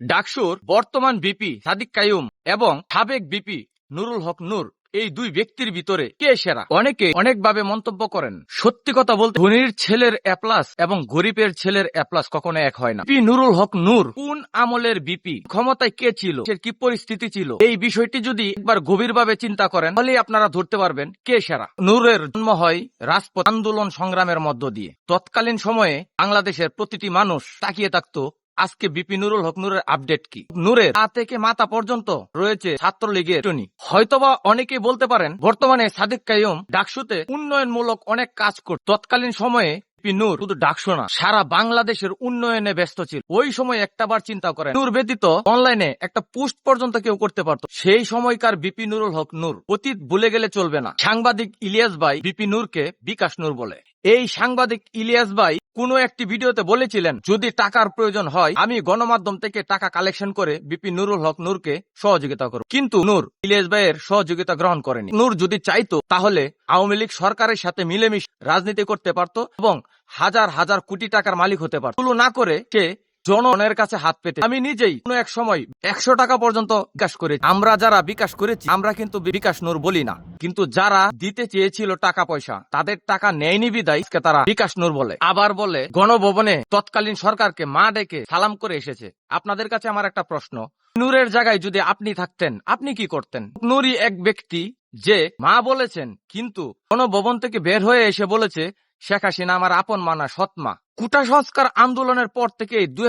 ডাকসুর বর্তমান বিপি সাদিক কায়ুম এবং সাবেক বিপি নুরুল হক নূর এই দুই ব্যক্তির ভিতরে কে সেরা? অনেকে অনেকভাবে মন্তব্য করেন। সত্যি কথা বলতে ধনীর ছেলের অ্যাপ্লাস এবং গরিবের ছেলের অ্যাপ্লাস কখনো এক হয় না। বিপি নুরুল হক নূর কোন আমলের বিপি ক্ষমতায় কে ছিল? সে কি পরিস্থিতি ছিল? এই বিষয়টি যদি একবার গভীরভাবে চিন্তা করেন তাহলে আপনারা ধরতে পারবেন কে সেরা। নূরের জন্ম হয় রাজপথ আন্দোলন সংগ্রামের মধ্য দিয়ে। তৎকালীন সময়ে বাংলাদেশের প্রতিটি মানুষ তাকিয়ে থাকতো আজকে বিপি নুরুল হক নূরের আপডেট কি? নূরের পা থেকে মাথা পর্যন্ত রয়েছে ছাত্রলীগের টনি হয়তোবা অনেকে বলতে পারেন, বর্তমানে সাদিক কাইম ডাকসুতে উন্নয়নমূলক অনেক কাজ করত তৎকালীন সময়ে নূর শুধু ডাকসু না, সারা বাংলাদেশের উন্নয়নে ব্যস্ত ছিল। ওই সময় একটাবার চিন্তা করেন, নূর ব্যতীত অনলাইনে একটা পোস্ট পর্যন্ত কেউ করতে পারত। সেই সময়কার বিপি নুরুল হক নূর অতীত ভুলে গেলে চলবে না। সাংবাদিক ইলিয়াস ভাই বিপি নূরকে বিকাশ নূর বলে। এই সাংবাদিক ইলিয়াস ভাই কোনো একটি ভিডিওতে বলেছিলেন, যদি টাকার প্রয়োজন হয়, আমি গণমাধ্যম থেকে টাকা কালেকশন করে বিপি নুরুল হক নূরকে সহযোগিতা করব। কিন্তু নূর, ইলিয়াস ভাইয়ের সহযোগিতা গ্রহণ করেনি। নূর যদি চাইতো, তাহলে আওয়ামী লীগ সরকারের সাথে মিলেমিশে রাজনীতি করতে পারত এবং হাজার হাজার কোটি টাকার মালিক হতে পারত। না করে সে জনগণের কাছে হাত পেতে। আমি নিজেই কোনো এক সময় একশো টাকা পর্যন্ত বিকাশ করেছি। আমরা যারা বিকাশ করেছি, আমরা কিন্তু বিকাশ নূর বলি না। কিন্তু যারা দিতে চেয়েছিল টাকা পয়সা, তাদের টাকা নেয়নি বিদায়। তারা বিকাশ নূর বলে। আবার বলে, গণভবনে তৎকালীন সরকারকে মা ডেকে সালাম করে এসেছে। আপনাদের কাছে আমার একটা প্রশ্ন। নূরের জায়গায় যদি আপনি থাকতেন, আপনি কি করতেন? নূরই এক ব্যক্তি যে মা বলেছেন, কিন্তু গণভবন থেকে বের হয়ে এসে বলেছে, শেখ হাসিনা আমার আপন মানা সৎমা কুটা সংস্কার আন্দোলনের পর থেকে দুই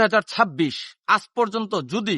আজ পর্যন্ত যদি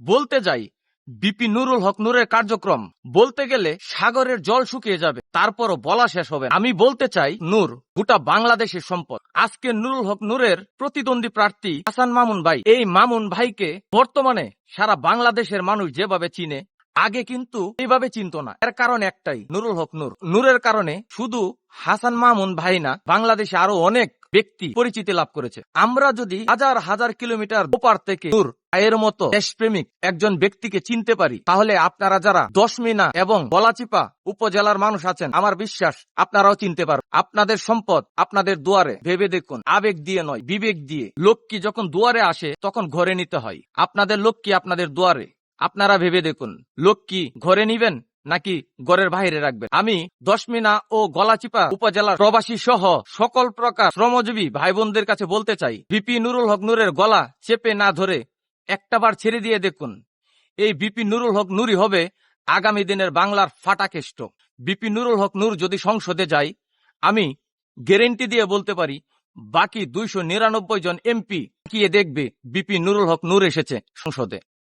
বলতে যাই, বিপি নুরুল হক নূরের কার্যক্রম বলতে গেলে সাগরের জল শুকিয়ে যাবে, তারপরও বলা শেষ হবে আমি বলতে চাই, নূর, গোটা বাংলাদেশের সম্পদ। আজকে নুরুল হক নূরের প্রতিদ্বন্দ্বী প্রার্থী হাসান মামুন ভাই। এই মামুন ভাইকে বর্তমানে সারা বাংলাদেশের মানুষ যেভাবে চিনে, আগে কিন্তু এইভাবে চিনত না। এর কারণ একটাই, নুরুল হক নূর। নূরের কারণে শুধু হাসান মামুন ভাই না, বাংলাদেশে আরও অনেক ব্যক্তি পরিচিতি লাভ করেছে। আমরা যদি হাজার হাজার কিলোমিটার ওপার থেকে নূর এর মতো দেশপ্রেমিক একজন ব্যক্তিকে চিনতে পারি, তাহলে আপনারা যারা দশমিনা এবং গলাচিপা উপজেলার মানুষ আছেন, আমার বিশ্বাস আপনারাও চিনতে পারবেন। আপনাদের সম্পদ আপনাদের দুয়ারে ভেবে দেখুন। আবেগ দিয়ে নয়, বিবেক দিয়ে। লক্ষ্মী যখন দুয়ারে আসে, তখন ঘরে নিতে হয়। আপনাদের লক্ষ্মী আপনাদের দুয়ারে? আপনারা ভেবে দেখুন। লক্ষ্মী ঘরে নিবেন? নাকি ঘরের বাইরে রাখবেন? আমি দশমিনা ও গলাচিপা উপজেলার প্রবাসী সহ সকল প্রকার শ্রমজীবী ভাই বোনদের কাছে বলতে চাই বিপি নুরুল হক নূরের গলা চেপে না ধরে একটাবার ছেড়ে দিয়ে দেখুন। এই বিপি নুরুল হক নুরই হবে আগামী দিনের বাংলার ফাটাকেষ্ট। বিপি নুরুল হক নূর যদি সংসদে যায়, আমি গ্যারেন্টি দিয়ে বলতে পারি, বাকি দুইশো নিরানব্বই জন এমপি গিয়ে দেখবে বিপি নুরুল হক নূর এসেছে সংসদে।